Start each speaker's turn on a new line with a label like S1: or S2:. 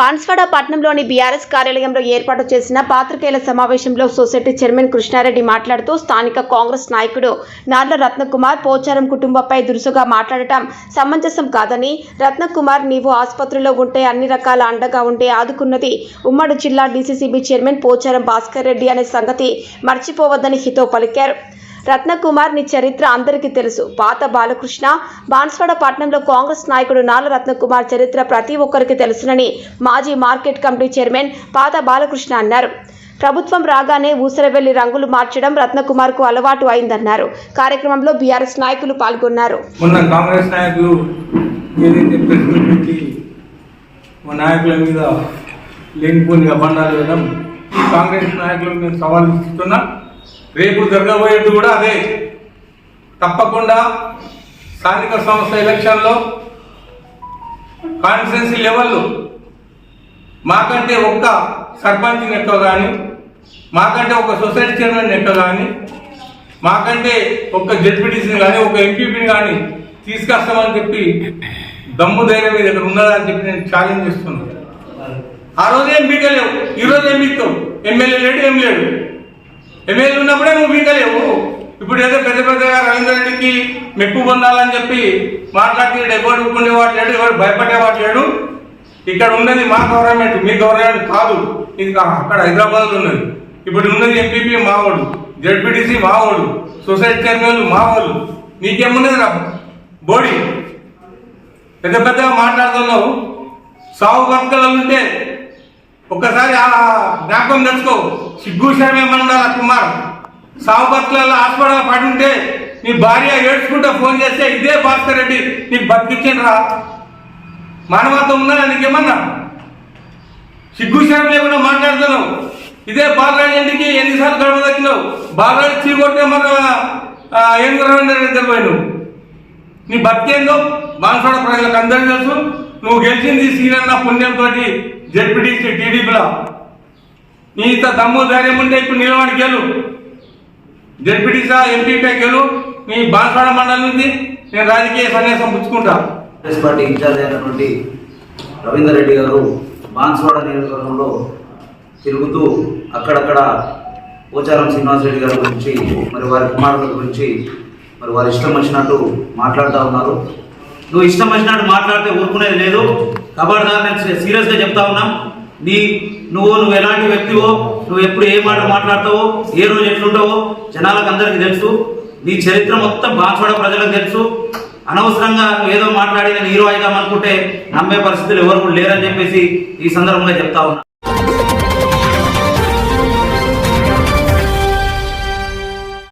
S1: బాన్స్వాడ పట్టణంలోని బీఆర్ఎస్ కార్యాలయంలో ఏర్పాటు చేసిన పాత్రికేయుల సమావేశంలో సొసైటీ చైర్మన్ కృష్ణారెడ్డి మాట్లాడుతూ స్థానిక కాంగ్రెస్ నాయకుడు నార్ల రత్నకుమార్ పోచారం కుటుంబంపై దురుసుగా మాట్లాడటం సమంజసం కాదని రత్నకుమార్ నీవు ఆసుపత్రిలో ఉంటే అన్ని రకాల అండగా ఉంటే ఆదుకున్నది ఉమ్మడి జిల్లా డీసీసీబీ చైర్మన్ పోచారం భాస్కర్ రెడ్డి అనే సంగతి మర్చిపోవద్దని హితో పలికారు. రత్నకుమార్ని చరిత్ర అందరికీ తెలుసు. పాత బాలకృష్ణ బాన్స్వాడ పట్టణంలో కాంగ్రెస్ నాయకుడు నాల రత్నకుమార్ చరిత్ర ప్రతి ఒక్కరికి తెలుసునని మాజీ మార్కెట్ కమిటీ చైర్మన్ పాత బాలకృష్ణ అన్నారు. ప్రభుత్వం రాగానే ఊసరవెల్లి రంగులు మార్చడం రత్నకుమార్కు అలవాటు అయిందన్నారు. కార్యక్రమంలో బీఆర్ఎస్ నాయకులు పాల్గొన్నారు.
S2: మొన్న కాంగ్రెస్ నాయకులు పెట్టి మా నాయకుల మీద లేనిపోని అబండాలు కాంగ్రెస్ నాయకులు మేము సవాల్ ఇస్తున్నా రేపు జరగబోయేది కూడా అదే. తప్పకుండా స్థానిక సంస్థ ఎలక్షన్లో కాన్స్టిట్యున్సీ లెవెల్లో మాకంటే ఒక్క సర్పంచ్ ఎక్కువ కానీ మాకంటే ఒక సొసైటీ చైర్మన్ ఎక్కువ కానీ మాకంటే ఒక్క జడ్పీటీసీని కానీ ఒక ఎంపీపీని కానీ తీసుకొస్తామని చెప్పి దమ్ము ధైర్యం మీద ఇక్కడ అని చెప్పి నేను ఛాలెంజ్ చేస్తున్నాను. ఆ రోజు ఏం లేవు ఈ రోజు ఏం ఎమ్మెల్యే లేడు ఏం లేడు. ఎమ్మెల్యే ఉన్నప్పుడే నువ్వు బీకలేవు ఇప్పుడు ఏదో పెద్ద పెద్దగా రవీంద్ర రెడ్డికి మెప్పు పొందాలని చెప్పి మాట్లాడుతున్నాడు ఎవరు ఊరుకునేవాడు లేడు ఎవరు భయపడేవాడు లేడు. ఇక్కడ ఉన్నది మా గవర్నమెంట్ మీ గవర్నమెంట్ కాదు. ఇది అక్కడ హైదరాబాద్ ఉన్నది. ఇప్పుడు ఉన్నది ఎంపీపీ మావాడు జడ్పీటీసీ మావాడు సొసైటీ చైర్మన్ మావోడు నీకేమున్నది రా? బోడీ పెద్ద పెద్దగా మాట్లాడుతున్నావు. సాగు బతుకలు ఉంటే ఒక్కసారి ఆ జ్ఞాపకం తెచ్చుకో సిగ్గు శరమేమన్నా కుమార్. సాగు బతుకలలో హాస్పిటల్ పడి ఉంటే నీ భార్య ఏడ్చుకుంటా ఫోన్ చేస్తే ఇదే భాస్కర్ రెడ్డి నీకు బతికించండి రా మానవత్వం ఉందా? నీకేమన్నా? సిగ్గు శరం లేకుండా మాట్లాడుతున్నావు. ఇదే బాలరాజు ఇంటికి ఎన్నిసార్లు గడవ దక్కినావు? బాలరాజు చీకొట్టే మన ఏం రవీంద్ర నీ బతికేందో? బాన్సాడ ప్రజలకు అందరికీ తెలుసు. నువ్వు గెలిచింది సీనన్న పుణ్యంతో జెడ్పీటీసీ టీడీపీలో. నీ ఇంత దమ్ము ధైర్యం ఉంటే ఇప్పుడు నిలబడి గెలు. జెడ్పీటీసా ఎంపీపీ గెలు. నీ బాన్సోడ మండలి నుంచి నేను రాజకీయ సన్యాసం పుచ్చుకుంటా.
S3: కాంగ్రెస్ పార్టీ ఇన్ఛార్జ్ అయినటువంటి రవీందర్ రెడ్డి గారు బాన్స్వాడ నియోజకవర్గంలో తిరుగుతూ అక్కడక్కడ పోచారం శ్రీనివాస్ రెడ్డి గారి గురించి మరి వారి కుమారుల గురించి మరి వారి ఇష్టం వచ్చినట్టు మాట్లాడుతూ ఉన్నారు. నువ్వు ఇష్టం వచ్చినట్టు మాట్లాడితే ఊరుకునేది లేదు. కాబట్టి నేను సీరియస్గా చెప్తా ఉన్నాం. నీ నువ్వు నువ్వు ఎలాంటి వ్యక్తివో నువ్వు ఎప్పుడు ఏ మాట మాట్లాడతావో ఏ రోజు ఎట్లుంటావో జనాలకు అందరికీ తెలుసు. నీ చరిత్ర మొత్తం బాన్స్వాడ ప్రజలకు తెలుసు. అనవసరంగా నువ్వు ఏదో మాట్లాడి నేను హీరో అవుదాం అనుకుంటే నమ్మే పరిస్థితులు ఎవరు కూడా లేరని చెప్పేసి ఈ సందర్భంగా చెప్తా ఉన్నా.